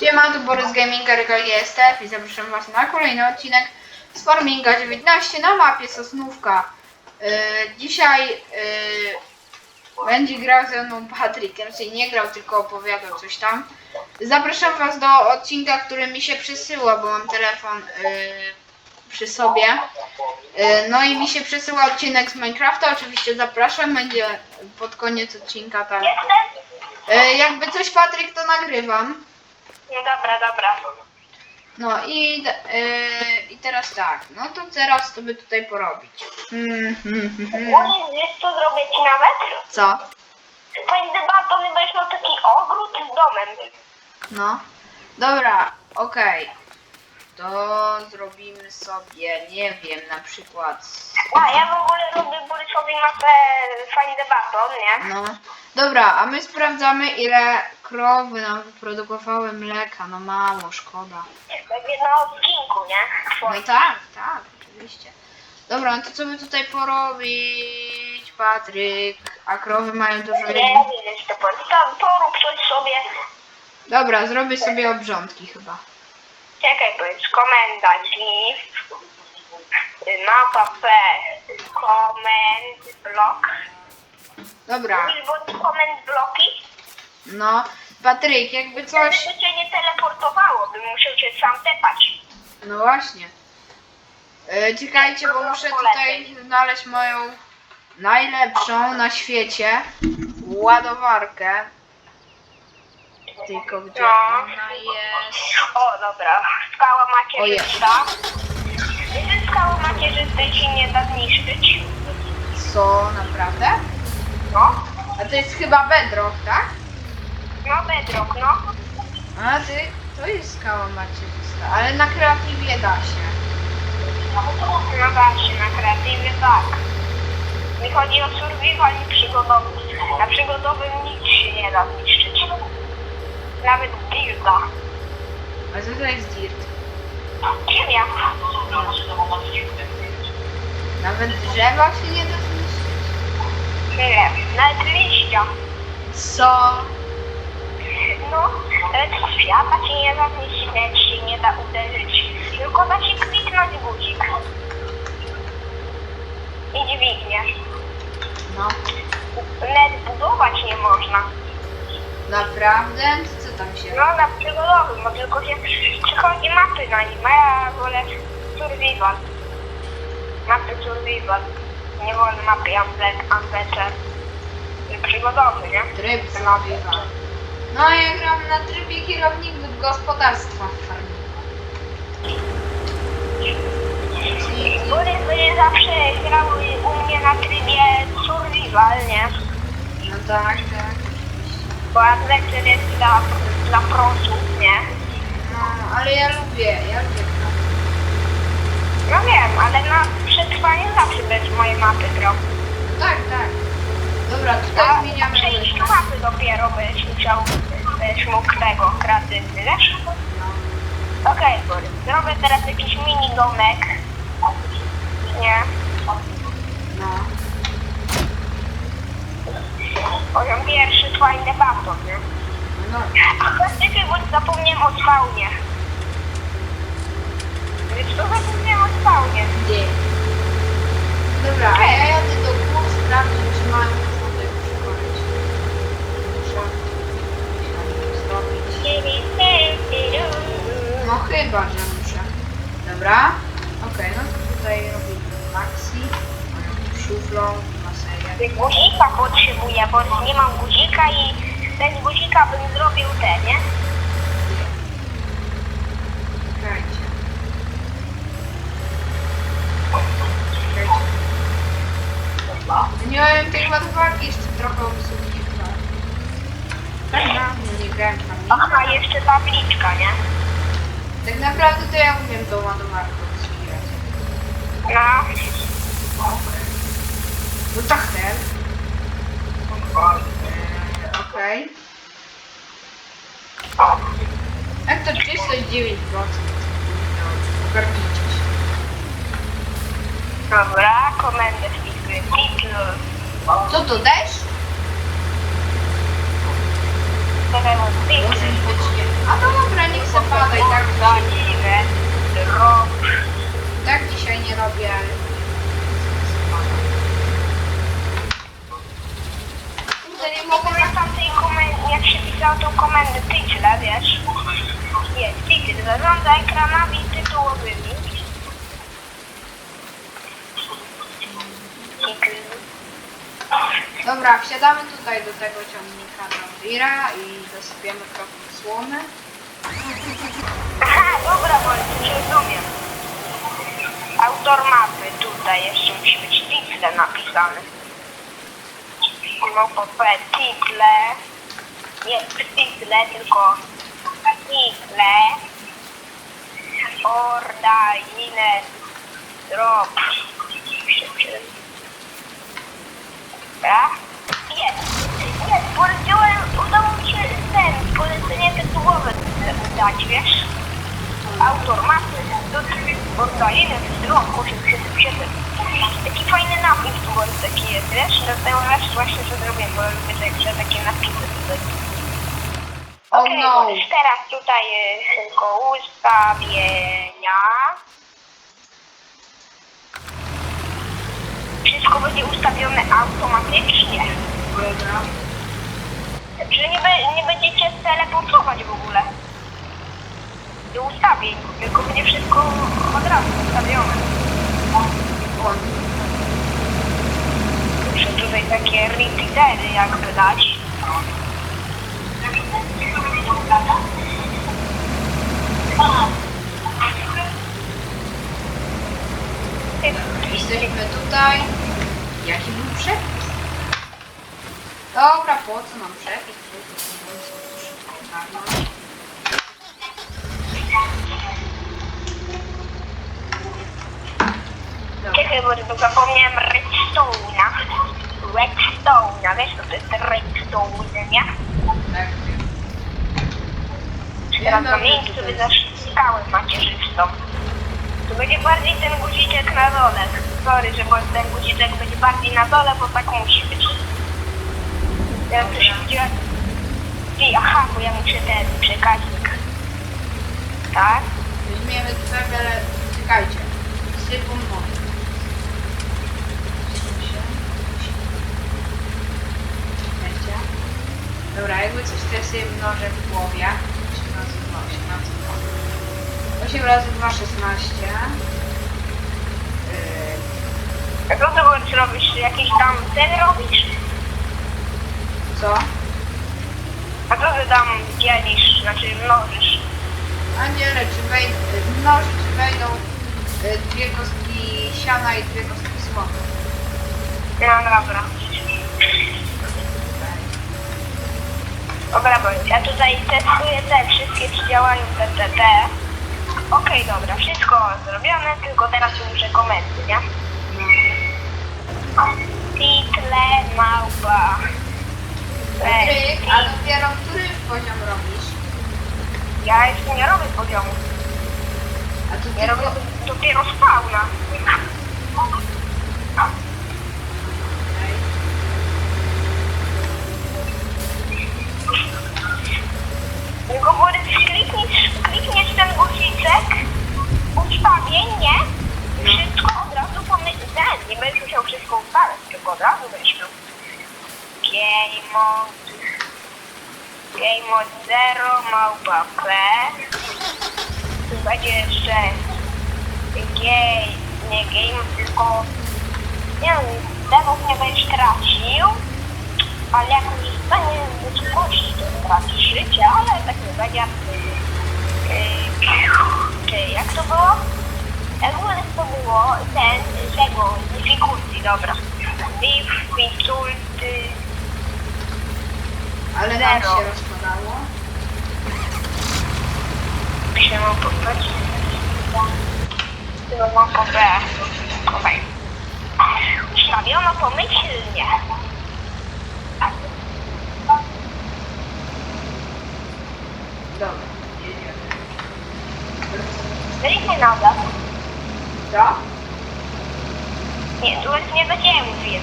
Siema, tu Borys Gaminga Regal JSTF i zapraszam Was na kolejny odcinek z Farminga 19 na mapie Sosnówka. Yy, dzisiaj yy, będzie grał ze mną Patrykiem, czyli nie grał, tylko opowiadał coś tam. Zapraszam Was do odcinka, który mi się przysyła, bo mam telefon yy, przy sobie. Yy, no i mi się przysyła odcinek z Minecrafta, oczywiście zapraszam, będzie pod koniec odcinka. Jestem? Yy, jakby coś Patryk, to nagrywam. No dobra, dobra. No i, yy, i teraz tak, no to teraz to by tutaj porobić. Hmm, hmm. Możesz wiesz co zrobię ci nawet? Co? Batony, będziesz miał taki ogród z domem. No. Dobra, okej. To zrobimy sobie, nie wiem, na przykład. A ja w ogóle robię Borysowi mapę Find the Baton, nie? No. Dobra, a my sprawdzamy ile krowy nam wyprodukowały mleka. No mało, szkoda. Jakby na odcinku, nie? No Twoim. tak, tak, oczywiście. Dobra, no to co by tutaj porobić, Patryk? A krowy mają dużo Nie wiem jeszcze po Tam porób coś sobie. Dobra, zrobię sobie obrządki chyba. Czekaj, to jest komenda GIF. Mapa P. Comment block. Dobra, Mówisz, bo comment bloki? No. Patryk, jakby coś... Żeby cię nie teleportowało, bym musiał cię sam tepać. No właśnie. E, czekajcie, bo muszę tutaj znaleźć moją najlepszą na świecie ładowarkę. Tylko gdzie No. ona jest? O, dobra. Skała macierzysta. Wiecie, skała macierzystej się nie da zniszczyć. Co, naprawdę? No. A to jest chyba bedrock, tak? No, bedrock, no. A ty, to jest skała macierzysta, ale na kreatywie da się. No się, na kreatywie tak. Mi chodzi o survival i przygodowy. Na przygodowym nic się nie da zniszczyć. Nawet dirta. A co to jest dirt? Ziemia. Nawet drzewa się nie da zniszczyć. Nie, nawet liścia. Co? No, nawet świata się nie da zniszczyć, nie da uderzyć. Tylko da się kliknąć guzik. I dźwignię. No, Nawet budować nie można. naprawdę? Co tam się No, na przygodowym, bo tylko się przychodzi mapy na nim, a ja wolę survival. Mapy survival. Nie wolę mapy Ambecze. Przygodowy, nie? Tryb survival. No ja gram na trybie kierownik gospodarstwa w farmie. Borys będzie zawsze grał u mnie na trybie survival, nie? No tak, tak. Bo Adventure jest dla, dla prosów, nie? No, ale ja lubię, ja lubię grać. No wiem, ale na przetrwanie zawsze bez mojej mapy grał. Tak, tak. Dobra, tutaj A zmieniamy przejść myszkę. mapy dopiero będziesz musiał, będziesz mógł tego kreatywny, wiesz? Okej, Borys, zrobię teraz jakiś mini domek. Nie? No. Poziom pierwszy, fajny baton, nie? No. A czekaj, bo zapomniałem o spawnie. Wiesz co, zapomniałem o spawnie. Gdzie? Dobra, a ja jadę do gór sprawdzić, czy mają No że muszę. Dobra. Okej, no to tutaj robimy maxi. Szuflą, maseję. Guzika potrzebuję, bo nie mam guzika i bez guzika bym zrobił te, nie? Czekajcie. Czekajcie. Nie miałem tej ładowarki jeszcze trochę obsługi. Tak nie grałem tam. Aha, jeszcze tabliczka, nie? Tak naprawdę to ja umiem tą ładowarkę obsługiwać. No. No tak ten. Okej. Jak to 39%? Ogarnijcie się. Dobra, komendę wpisuję. Co to Dosyć titl. być nie. A to dobra, niech se pada i tak, Zadziwę. Drop. tak dzisiaj nie robię. Kurde, nie mogę na tamtej komendzie, jak się pisało tą komendę tytle, wiesz? Jest, title, zarządza ekranami tytułowymi. Dobra, wsiadamy tutaj do tego ciągnika Jambira i dosypiemy trochę słomy. Aha, dobra, już rozumiem. Autor mapy, tutaj jeszcze musi być title napisane. Po P, title. Nie title, tylko title. Orda, inne, drop. Dobra? Jest. Jest, powiedziałem, udało mi się ten, polecenie tytułowe dać, wiesz? Autor mapy, do oddaliny, drop, 877. Taki fajny napis tu taki jest, wiesz? Dlatego wiesz, właśnie co zrobiłem, bo lubię takie, takie napisy tutaj. Oh Okej, no! teraz tutaj y, tylko ustawienia. Wszystko będzie ustawione automatycznie. Dobra. Czyli nie, be, nie będziecie teleportować w ogóle. Do ustawień, tylko będzie wszystko od razu ustawione. Muszę tutaj takie repeatery jakby dać. Jesteśmy tutaj. Jaki był przepis? Dobra, po co nam przepis? Co nam Czekaj, bo zapomniałem redstone'a. Redstone'a, wiesz co to jest redstone, nie? Tak. Teraz na miejscu to wy skałę macierzystą. Tu będzie bardziej ten guziczek na dole. Sorry, że ten guziczek będzie bardziej na dole, bo tak musi być. Teraz to się dzieje. Ty, aha, bo ja muszę ten przekaźnik. Tak? Weźmiemy ale czekajcie. Sypą wodę. Dobra, jakby coś to jest mnożę w głowie. 8 razy 2, 18. 8 razy 2, 16. Yy, A co ty bądź robisz? Jakiś tam ten robisz? co? A co ty tam dzielisz, znaczy mnożysz? Aniele, czy wejdą, mnoży, czy wejdą y, dwie kostki siana i dwie kostki słomy. No dobra. Dobra, bądź. Ja tutaj testuję te wszystkie, te, te, te. Okej, dobra, wszystko zrobione, tylko teraz muszę komendy, nie? Title, małpa. Patryk, a dopiero który poziom robisz? Ja jeszcze nie robię poziomu. A to Ja robię dopiero spawna. Ustawień, nie? Wszystko od razu pomyśl, ten, nie będziesz musiał wszystko ustawiać, tylko od razu będziesz miał. Game mode, game mode 0, małpa P. Będzie jeszcze game, nie game, tylko nie wiem, demów nie będziesz tracił, ale jak już zostanie wysokości, to tracisz życie, ale tak nie będzie. Yy, Czy jak to było? Jak było, to było ten, tego, difficulty, dobra. Difficulty, Ale nam Zero. się rozpadało. mam pobrać. To mam pobrać. Okej. Ustawiono pomyślnie. Dobra. Wyjdzie nazad. Co? Nie, tu jest nie do ciebie mówię.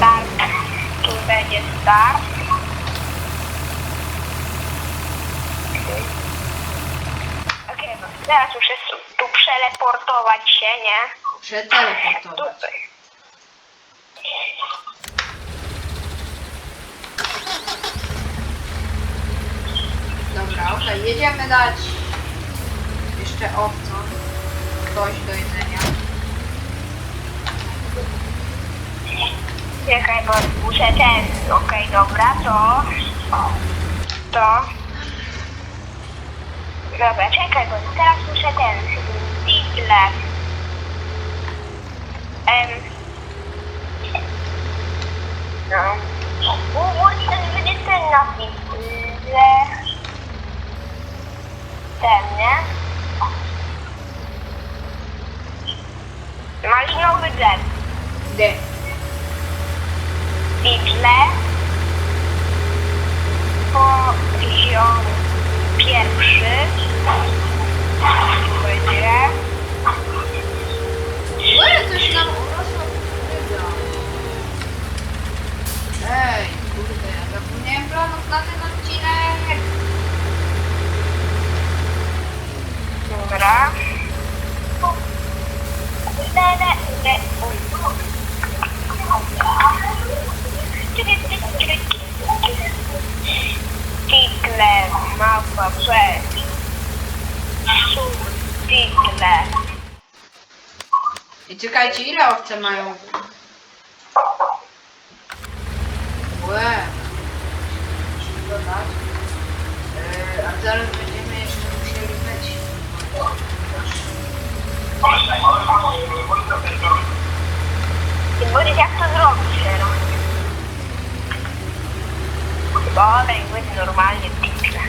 Tak, tu będzie start. Okej, no teraz muszę tu przeleportować się, nie? Przeteleportować. Tutaj. Dobra, okej, jedziemy dać jeszcze owcom coś do jedzenia. Czekaj, bo muszę ten. Okej, dobra, to. To. Dobra, czekaj, bo teraz muszę ten. Title. Em. No. U- ten będzie ten. Ten, nie? Malinowy dżem. D. Title poziom pierwszy będzie Ue, coś nam urosło. Ej, kurde, ja zapomniałem planów na ten odcinek. Dobra. Le, le, le. Title mapa przez subtitle I czekajcie, ile owce mają? Łe. Muszę dodać. Yy, a zaraz I Boris, jak to zrobić teraz? I będzie normalnie piękne.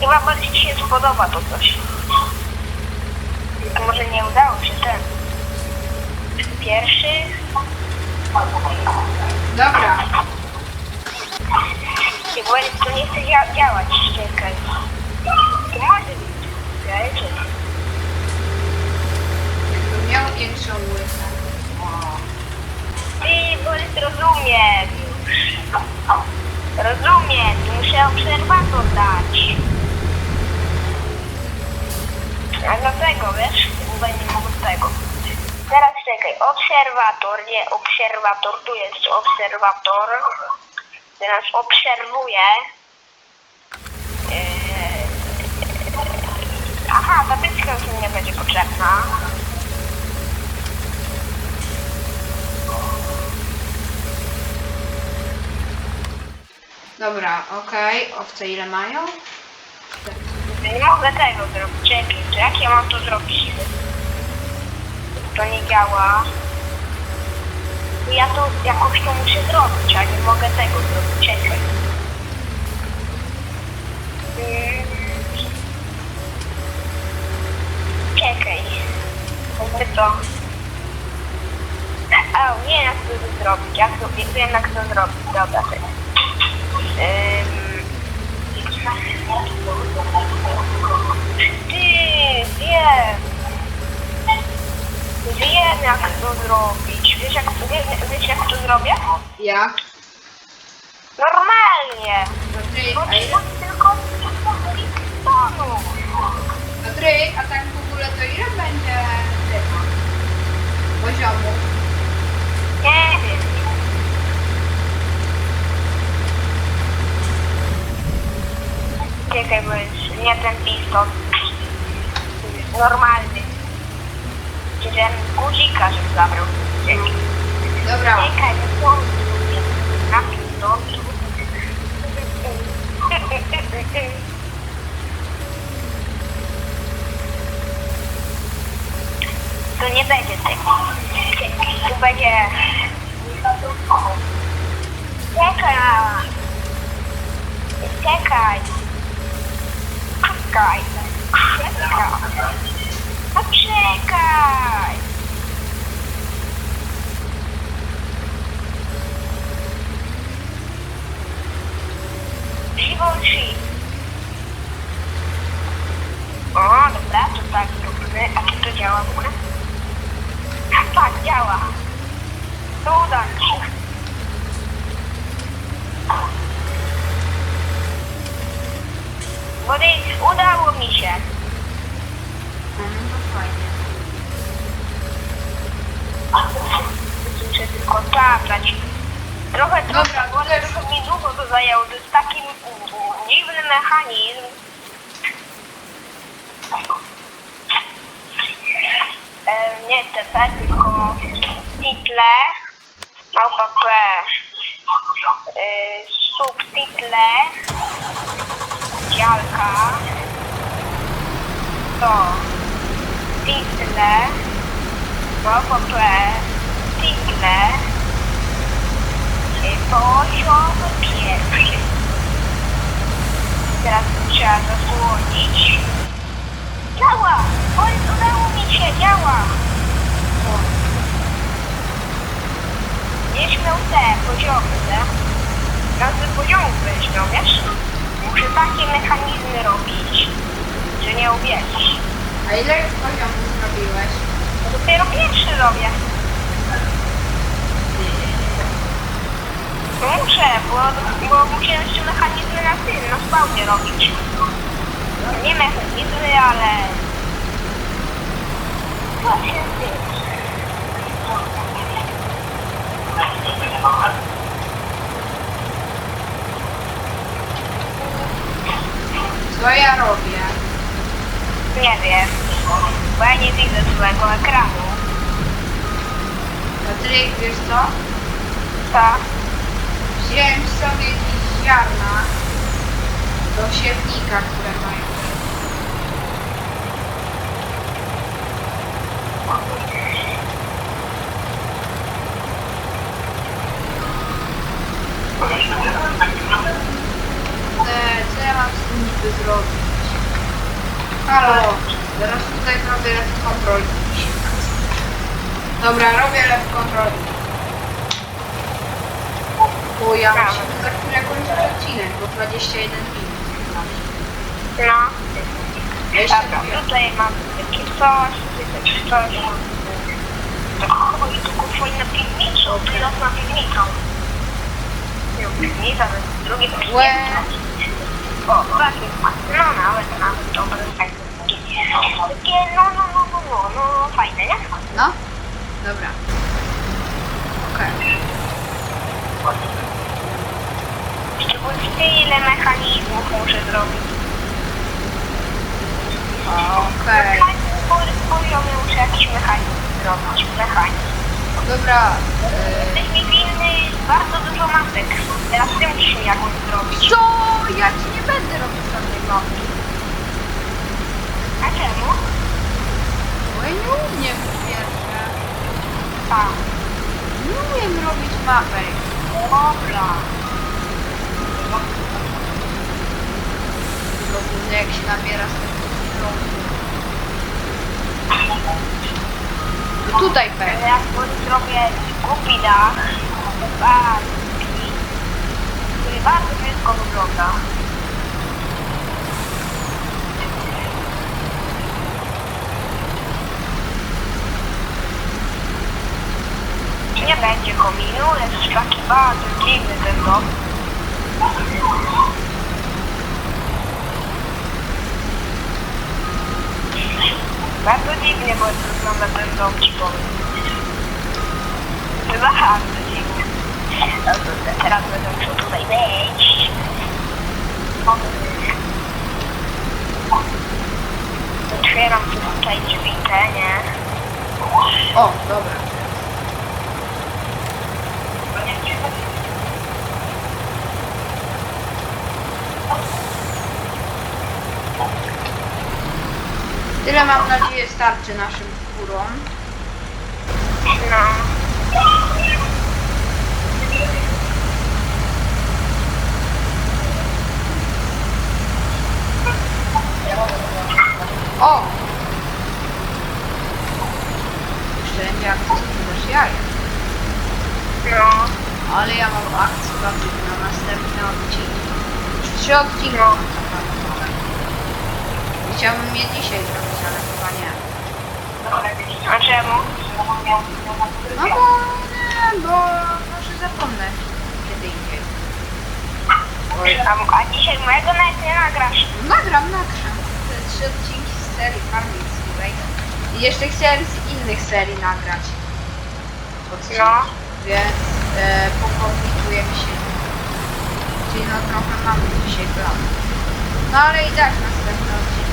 Chyba Boris ci się spodoba to coś. A może nie udało się ten. Pierwszy. Dobra, I Boris to nie chce dzia- działać, czekaj. To może jakbym miał większą łysę. Ty, Borys, rozumiem. Rozumiem, muszę obserwator dać. A dlatego, wiesz, nie mogę tego. Teraz czekaj, obserwator, nie obserwator, tu jest obserwator. Teraz obserwuję. Aha, tabliczka już mi nie będzie potrzebna. Dobra, okej. Owce ile mają? Nie mogę tego zrobić. Czekaj, to jak ja mam to zrobić? To nie działa. Ja to jakoś to muszę zrobić, a nie mogę tego zrobić. Czekaj. Mm. To... A, nie jak to zrobić. Jak to, wiem jak to zrobić. Dobra, to jest. Ym... Ty, wiem. Wiem jak to zrobić. Wiesz jak, wiesz, wiesz jak to zrobię? Jak? Normalnie. Patryk, a ile? tylko tonu. Patryk, a tak w ogóle to ile będzie tego poziomu? Nie wiem. Czekaj, bo jest nie ten piston. Normalny. Czy ten guzika, że zabrał. Czekaj. Dobra, Czekaj, no to na piston. To nie będzie tego. udało mi się. Muszę tylko zabrać. Trochę no Dobra, tak, bo trochę mi długo to zajęło. To jest taki dziwny mechanizm. E, nie TP, tylko title, małpa P, e, subtitle, działka, to, title, małpa P, title, e, poziom pierwszy. Teraz trzeba zasłonić. Działa! Oj, udało mi się, działa! Będziesz miał te poziomy, te. Nazwy poziomów miał, wiesz? Muszę takie mechanizmy robić, że nie uwierzysz. A ile poziomów zrobiłeś? Dopiero pierwszy robię. No Muszę, bo, bo musiałem jeszcze mechanizmy na tym, na spawnie robić. Nie mechanizmy, ale... Właśnie tym. Co ja robię? Nie wiem, bo ja nie widzę swojego ekranu. Patryk, wiesz co? Tak. Wziąłem sobie jakieś ziarna do siewnika, mają. E, co ja niby zrobić? Halo, teraz tutaj zrobię left control. Dobra, robię left control. Bo ja muszę za chwilę kończyć odcinek, bo 21 minut. No. Jeszcze Dobra, tutaj mam takie coś, tutaj takie coś. O, i tu kupuj na piwnicę, pilot na piwnicę. Nie, piwnica, to jest drugie Łe. piwnica. O, takie, no nawet, nawet, dobre, tak. Takie, no, no, no, no, no, no, fajne, nie? No? Dobra. Okej. Szczególnie tyle mechanizmów muszę zrobić. Okej. Na każdym poziomie muszę jakiś mechanizm zrobić, mechanizm. Dobra. e, Jesteś mi winny bardzo dużo matek. Teraz ty musisz mi jakąś zrobić. Co? Ja ci nie będę robił żadnej mapy. A czemu? Bo ja nie umiem po pierwsze. A, Nie umiem robić mapek. dobra. W ogóle jak się nabiera z tego. No tutaj pewnie. jak zrobię głupi dach, bardzo brzydko wygląda. Nie będzie kominu, jest taki bardzo dziwny ten dom. Bardzo dziwnie, bo wygląda ten dom, ci powiem. Bardzo dziwnie. Teraz będę musiał tutaj wejść. Otwieram tutaj drzwi, te, nie? O, dobra. Tyle mam nadzieję starczy naszym furom. No. O! Jeszcze będzie akcja sprzedaż jaja. No. Ale ja mam akcję Patryk na następne odcinki. Trzy odcinki No. Chciałbym je dzisiaj zrobić, ale chyba nie. A czemu? No bo nie, bo może zapomnę kiedy indziej. A, dzisiaj mojego nawet nie nagrasz. Nagram, nagram. Te trzy odcinki z serii Farming Simulator. I jeszcze chciałem z innych serii nagrać. Odcinki. No. Więc e, pokombinujemy się. Czyli no trochę mamy dzisiaj plan. No ale i tak następny odcinek.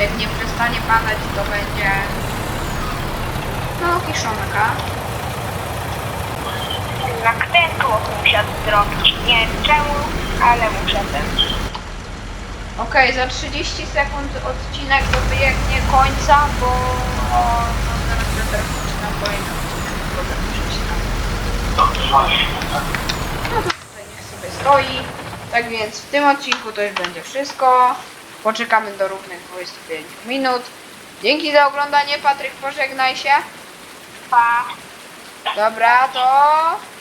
Jak nie przestanie padać, to będzie no kiszonka. Na ten tłok muszę zrobić. Nie wiem czemu, ale muszę ten. Okej, za 30 sekund odcinek dobiegnie końca, bo o, no, zaraz Piotr zaczyna kolejny odcinek, potem przeczytam. No to tutaj niech sobie stoi. Tak więc w tym odcinku to już będzie wszystko. Poczekamy do równych 25 minut. Dzięki za oglądanie. Patryk, pożegnaj się. Pa. Dobra, to